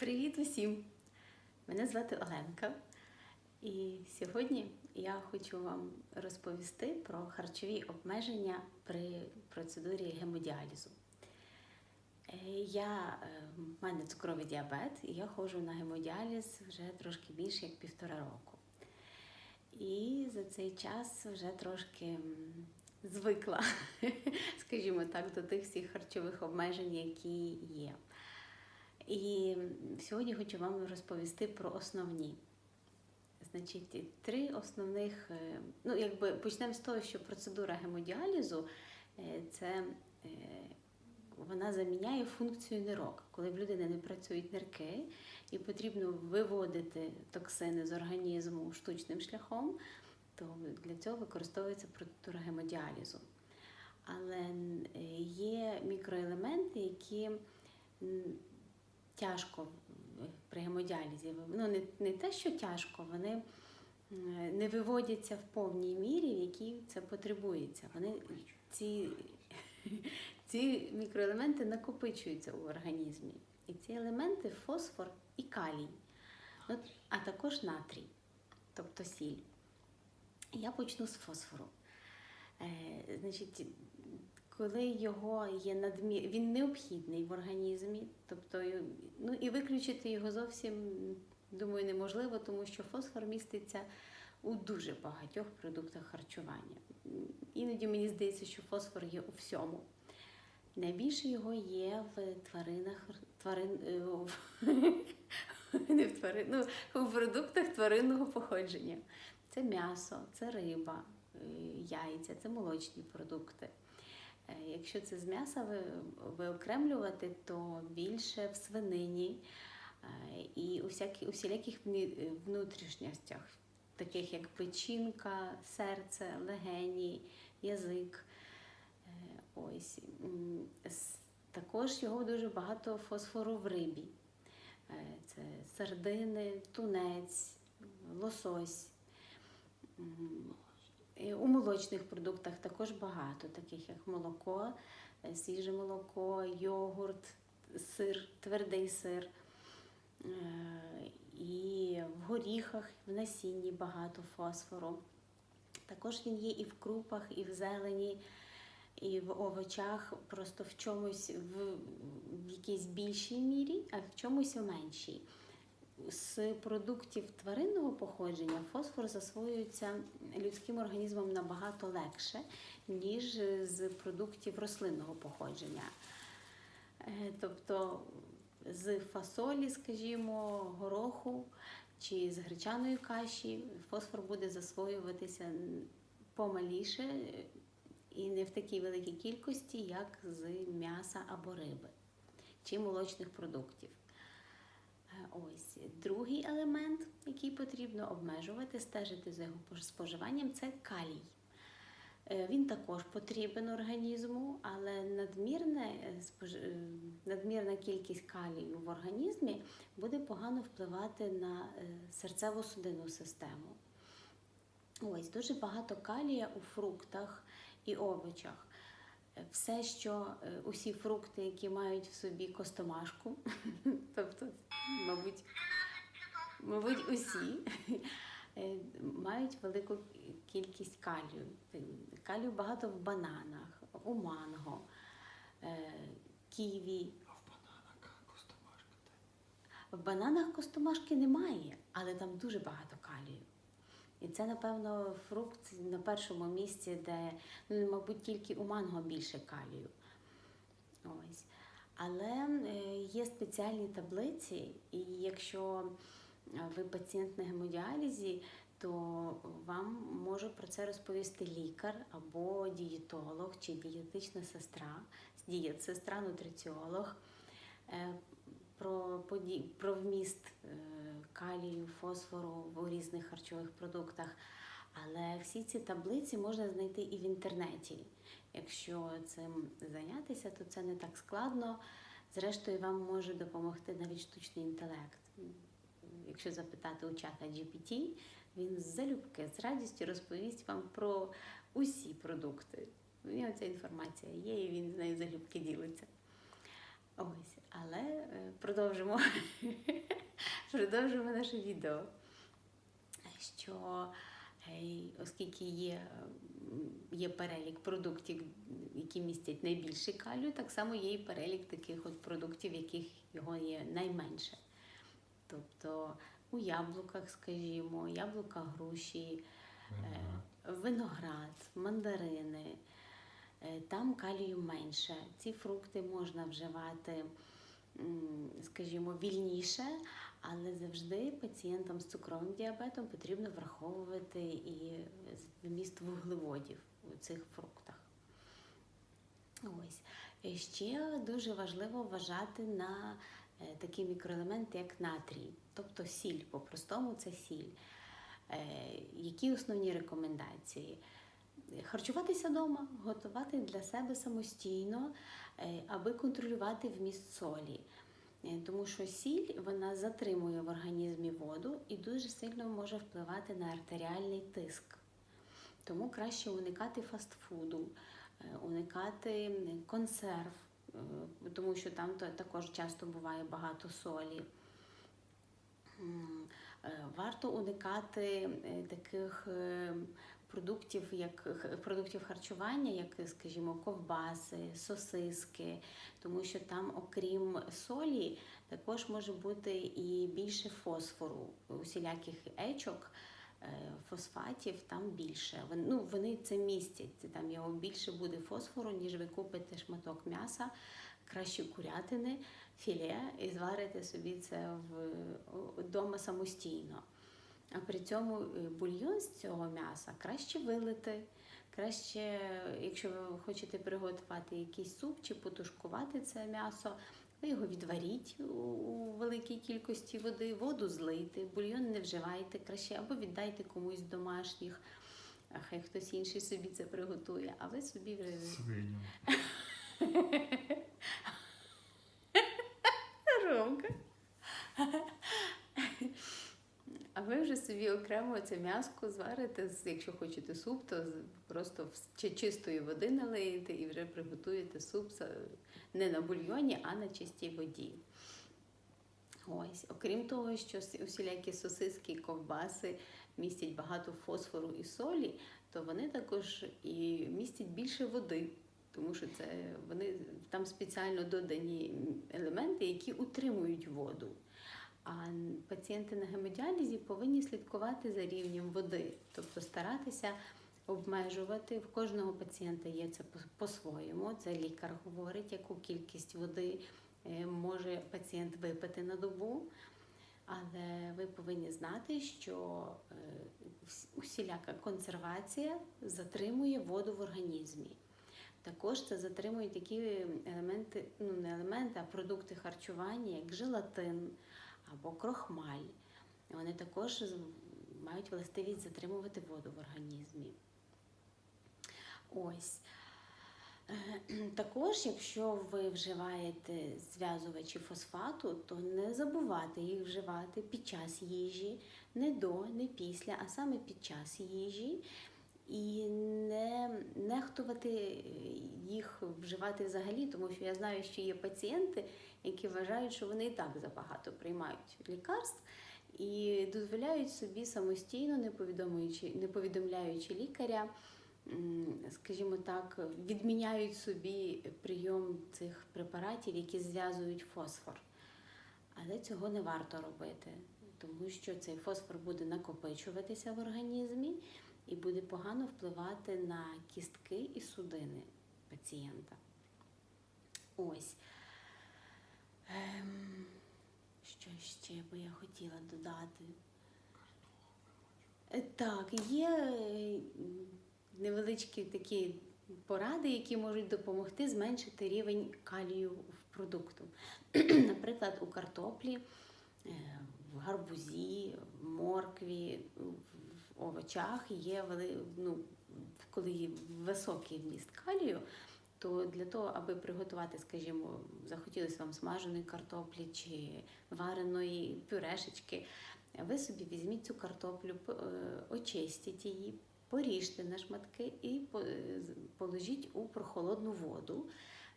Привіт усім! Мене звати Оленка, і сьогодні я хочу вам розповісти про харчові обмеження при процедурі гемодіалізу. Е, Я, е, в мене цукровий діабет, і я ходжу на гемодіаліз вже трошки більше як півтора року. І за цей час вже трошки звикла, скажімо так, до тих всіх харчових обмежень, які є. І сьогодні хочу вам розповісти про основні. Значить, три основних, е, ну якби почнемо з того, що процедура гемодіалізу е, це е, вона заміняє функцію нирок. Коли в людини не працюють нирки і потрібно виводити токсини з організму штучним шляхом, то для цього використовується процедура гемодіалізу. Але є мікроелементи, які тяжко при гемодіалізі. Ну, не, не те, що тяжко, вони не виводяться в повній мірі, в якій це потребується. Вони ці, ці мікроелементи накопичуються у організмі. І ці елементи фосфор і калій, а також натрій, тобто сіль. Я почну з фосфору. Е, значить, коли його є надмір, він необхідний в організмі, тобто ну, і виключити його зовсім, думаю, неможливо, тому що фосфор міститься у дуже багатьох продуктах харчування. Іноді мені здається, що фосфор є у всьому. Найбільше його є в тваринах, тварин, е, в- не в тварин, ну, у продуктах тваринного походження. Це м'ясо, це риба, е, яйця, це молочні продукти. Е, Якщо це з м'яса ви- виокремлювати, то більше в свинині е, і у, всякі, у всіляких е, внутрішністях, таких як печінка, серце, легені, язик. Ось. Також його дуже багато фосфору в рибі. Це сардини, тунець, лосось. У молочних продуктах також багато, таких як молоко, е, свіже молоко, йогурт, сир, твердий сир. Е, І в горіхах, в насінні багато фосфору. Також він є і в крупах, і в зелені, і в овочах, просто в чомусь в якійсь більшій мірі, а в чомусь в меншій. З продуктів тваринного походження фосфор засвоюється людським організмом набагато легше, ніж з продуктів рослинного походження. Е, Тобто з фасолі, скажімо, гороху чи з гречаної каші фосфор буде засвоюватися помаліше е, і не в такій великій кількості, як з м'яса або риби чи молочних продуктів. Ось другий елемент, який потрібно обмежувати, стежити за його споживанням, це калій. Е, Він також потрібен організму, але надмірне, е, е, надмірна кількість калію в організмі буде погано впливати на серцево-судинну систему. Ось дуже багато калія у фруктах і овочах. Все, що е, усі фрукти, які мають в собі костомашку, тобто, мабуть, мабуть, усі е, мають велику кількість калію. Калію багато в бананах, у манго, е, ківі. В бананах костомашки немає, але там дуже багато калію. І це, напевно, фрукт на першому місці, де, ну, мабуть, тільки у манго більше калію. Ось. Але е, є спеціальні таблиці, і якщо е, ви пацієнт на гемодіалізі, то вам може про це розповісти лікар або дієтолог чи дієтична сестра, дієтсестра, нутриціолог е, про, про вміст калію, фосфору в різних харчових продуктах. Але всі ці таблиці можна знайти і в інтернеті. Якщо цим зайнятися, то це не так складно. Зрештою, вам може допомогти навіть штучний інтелект. Якщо запитати у чата GPT, він залюбки з радістю розповість вам про усі продукти. У нього ця інформація є, і він з нею залюбки ділиться. Ось, але е, продовжимо, продовжимо наше відео. Що е, оскільки є, є перелік продуктів, які містять найбільше калію, так само є і перелік таких от продуктів, яких його є найменше. Тобто у яблуках, скажімо, яблука груші, Виноград. виноград, мандарини. Е, Там калію менше. Ці фрукти можна вживати, скажімо, вільніше, але завжди пацієнтам з цукровим діабетом потрібно враховувати і вміст вуглеводів у цих фруктах. Ось. Е, Ще дуже важливо вважати на е, такий мікроелемент, як натрій, тобто сіль. По-простому це сіль. Які основні рекомендації? Харчуватися вдома, готувати для себе самостійно, е, аби контролювати вміст солі. Е, Тому що сіль вона затримує в організмі воду і дуже сильно може впливати на артеріальний тиск. Тому краще уникати фастфуду, е, уникати консерв, тому що там також часто буває багато солі. Варто уникати таких продуктів, як продуктів харчування, як, скажімо, ковбаси, сосиски, тому що там, окрім солі, також може бути і більше фосфору, усіляких ечок. е, Фосфатів там більше. Вони, ну, вони це містять. Там його більше буде фосфору, ніж ви купите шматок м'яса, краще курятини, філе і зварите собі це вдома самостійно. А при цьому е, бульйон з цього м'яса краще вилити. Краще, якщо ви хочете приготувати якийсь суп чи потушкувати це м'ясо, ви його відваріть у, великій кількості води, воду злийте, бульйон не вживайте краще, або віддайте комусь домашніх, а хай хтось інший собі це приготує, а ви собі вже Свиню. Ромка. А ви вже собі окремо це м'яско зварите, якщо хочете суп, то просто чи- чистої води налиєте і вже приготуєте суп не на бульйоні, а на чистій воді. Ось, окрім того, що усілякі сосиски, ковбаси містять багато фосфору і солі, то вони також і містять більше води, тому що це вони там спеціально додані елементи, які утримують воду. А пацієнти на гемодіалізі повинні слідкувати за рівнем води, тобто старатися обмежувати. В кожного пацієнта є це по- по-своєму. Це лікар говорить, яку кількість води е, може пацієнт випити на добу. Але ви повинні знати, що е, усіляка консервація затримує воду в організмі. Також це затримує такі елементи, ну не елементи, а продукти харчування, як желатин або крохмаль. Вони також мають властивість затримувати воду в організмі. Ось. Е, Також, якщо ви вживаєте зв'язувачі фосфату, то не забувайте їх вживати під час їжі, не до, не після, а саме під час їжі. І не нехтувати їх вживати взагалі, тому що я знаю, що є пацієнти, які вважають, що вони і так забагато приймають лікарств і дозволяють собі самостійно, не повідомляючи, не повідомляючи лікаря, скажімо так, відміняють собі прийом цих препаратів, які зв'язують фосфор. Але цього не варто робити, тому що цей фосфор буде накопичуватися в організмі і буде погано впливати на кістки і судини пацієнта. Ось. Ем, що ще би я хотіла додати? Е, Так, є е, невеличкі такі поради, які можуть допомогти зменшити рівень калію в продукту. Наприклад, у картоплі, е, в гарбузі, в моркві, в овочах є ну, коли є високий вміст калію, то для того, аби приготувати, скажімо, захотілося вам смаженої картоплі чи вареної пюрешечки, ви собі візьміть цю картоплю, е, очистіть її, поріжте на шматки і е, положіть у прохолодну воду.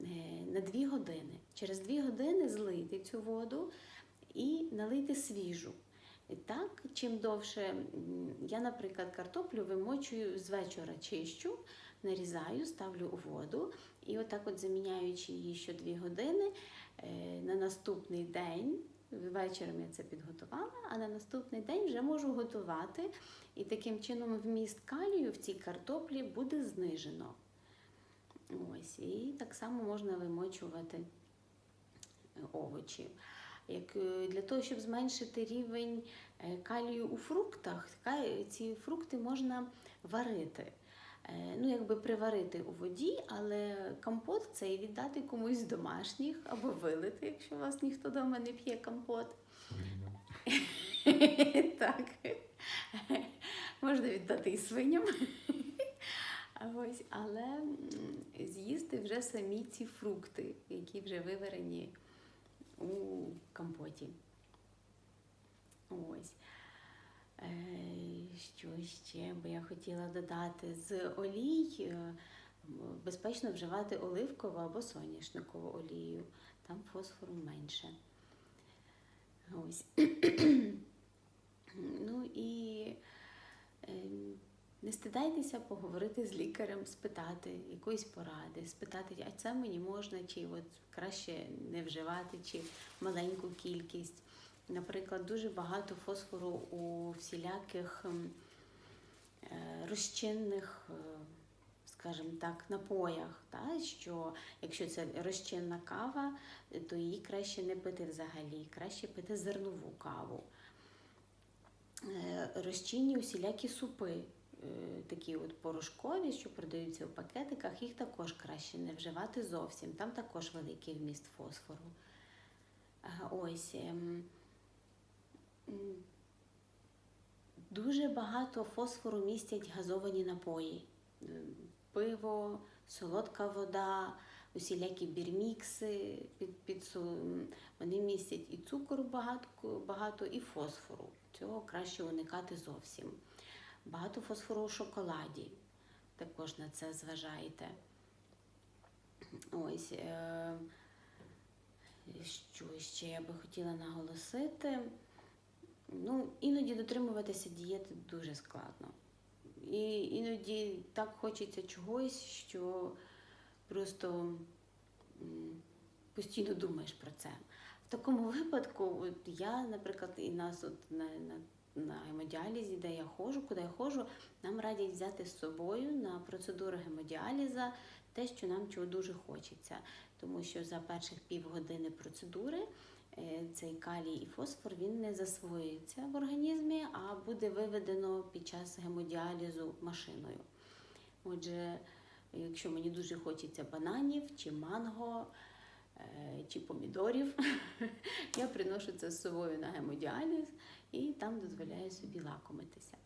е, на 2 години. Через 2 години злийте цю воду і налийте свіжу. Так, чим довше я, наприклад, картоплю вимочую з вечора чищу, нарізаю, ставлю у воду, і отак, от заміняючи її що 2 години, е, на наступний день. Вечором я це підготувала, а на наступний день вже можу готувати. І таким чином вміст калію в цій картоплі буде знижено. Ось, і так само можна вимочувати овочі. Як, е, для того, щоб зменшити рівень е, калію у фруктах, ці фрукти можна варити. Е, Ну, якби приварити у воді, але компот цей віддати комусь з домашніх або вилити, якщо у вас ніхто вдома не п'є компот. Так. Можна віддати і свиням. Ось, але з'їсти вже самі ці фрукти, які вже виварені у компоті. Ось. Е, Що ще би я хотіла додати? З олій е, безпечно вживати оливкову або соняшникову олію. Там фосфору менше. Ось. ну і е, не стидайтеся поговорити з лікарем, спитати якоїсь поради, спитати, а це мені можна, чи от краще не вживати, чи маленьку кількість. Наприклад, дуже багато фосфору у всіляких ем, е, розчинних, е, скажімо так, напоях. Та? Що якщо це розчинна кава, то її краще не пити взагалі, краще пити зернову каву. Е, Розчинні усілякі супи, такі от порошкові, що продаються у пакетиках, їх також краще не вживати зовсім. Там також великий вміст фосфору. Ось. Дуже багато фосфору містять газовані напої. Ем, Пиво, солодка вода, усілякі бірмікси під, під, вони містять і цукору багато, багато, і фосфору. Цього краще уникати зовсім. Багато фосфору у шоколаді. Також на це зважайте. Ось. Е- що ще я би хотіла наголосити? Ну, іноді дотримуватися дієти дуже складно. І іноді так хочеться чогось, що просто постійно думаєш про це. В такому випадку, от я, наприклад, і нас от на, на, на гемодіалізі, де я ходжу, куди я ходжу, нам радять взяти з собою на процедуру гемодіаліза те, що нам чого дуже хочеться. Тому що за перших півгодини процедури цей калій і фосфор він не засвоюється в організмі, а буде виведено під час гемодіалізу машиною. Отже, якщо мені дуже хочеться бананів чи манго, е, чи помідорів, я приношу це з собою на гемодіаліз і там дозволяю собі лакомитися.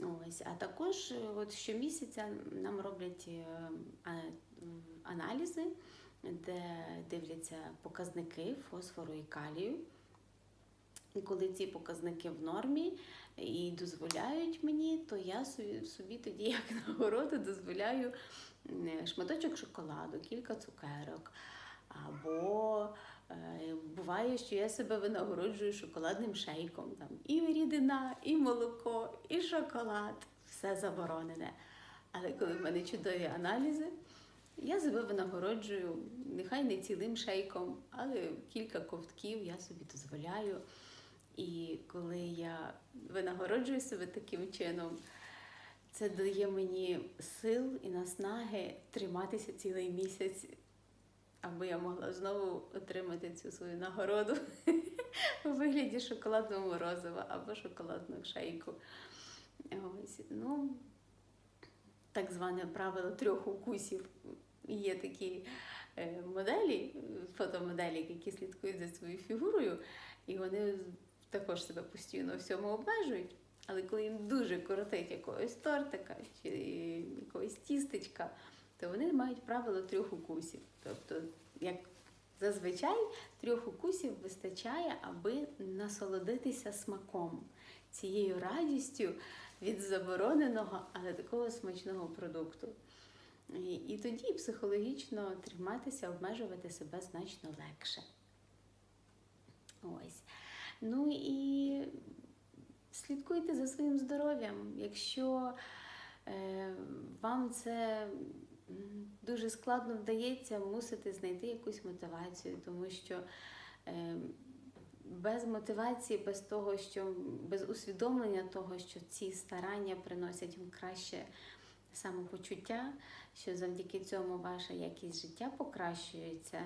Ось, а також е, от щомісяця нам роблять е, аналізи, де дивляться показники фосфору і калію. І коли ці показники в нормі і дозволяють мені, то я собі, тоді, як нагороду, дозволяю шматочок шоколаду, кілька цукерок. Або е, буває, що я себе винагороджую шоколадним шейком. Там і рідина, і молоко, і шоколад. Все заборонене. Але коли в мене чудові аналізи, я себе винагороджую, нехай не цілим шейком, але кілька ковтків я собі дозволяю. І коли я винагороджую себе таким чином, це дає мені сил і наснаги триматися цілий місяць, аби я могла знову отримати цю свою нагороду у вигляді шоколадного морозива або шоколадного шейку. Ось, ну, так зване правило трьох укусів. Є такі е, моделі, фотомоделі, які слідкують за своєю фігурою, і вони також себе постійно всьому обмежують. Але коли їм дуже коротить якогось тортика чи якогось тістечка, то вони мають правило трьох укусів. Тобто, як зазвичай, трьох укусів вистачає, аби насолодитися смаком, цією радістю від забороненого, але такого смачного продукту. І, тоді психологічно триматися, обмежувати себе значно легше. Ось. Ну і слідкуйте за своїм здоров'ям. Якщо е, вам це дуже складно вдається, мусите знайти якусь мотивацію, тому що е, без мотивації, без того, що без усвідомлення того, що ці старання приносять вам краще самопочуття, що завдяки цьому ваша якість життя покращується.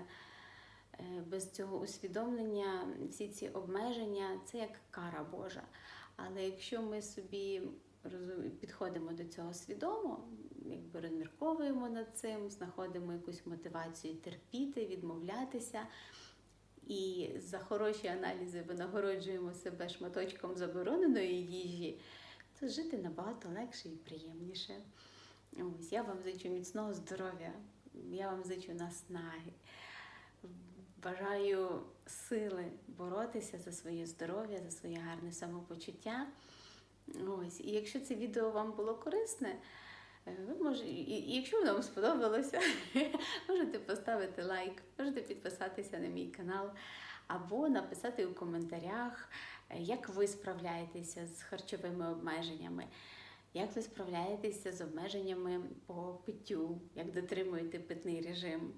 Е, Без цього усвідомлення всі ці обмеження це як кара Божа. Але якщо ми собі підходимо до цього свідомо, якби розмірковуємо над цим, знаходимо якусь мотивацію терпіти, відмовлятися, і за хороші аналізи винагороджуємо себе шматочком забороненої їжі, то жити набагато легше і приємніше. Ось я вам зичу міцного здоров'я, я вам зичу наснаги. Бажаю сили боротися за своє здоров'я, за своє гарне самопочуття. Ось, і якщо це відео вам було корисне, е, ви може, і, якщо воно вам сподобалося, можете поставити лайк, можете підписатися на мій канал або написати у коментарях, е, як ви справляєтеся з харчовими обмеженнями, як ви справляєтеся з обмеженнями по питтю, як дотримуєте питний режим.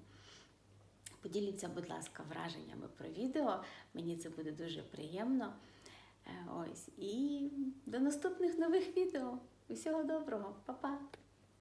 Поділіться, будь ласка, враженнями про відео. Мені це буде дуже приємно. Е, Ось. І до наступних нових відео. Усього доброго, Па-па!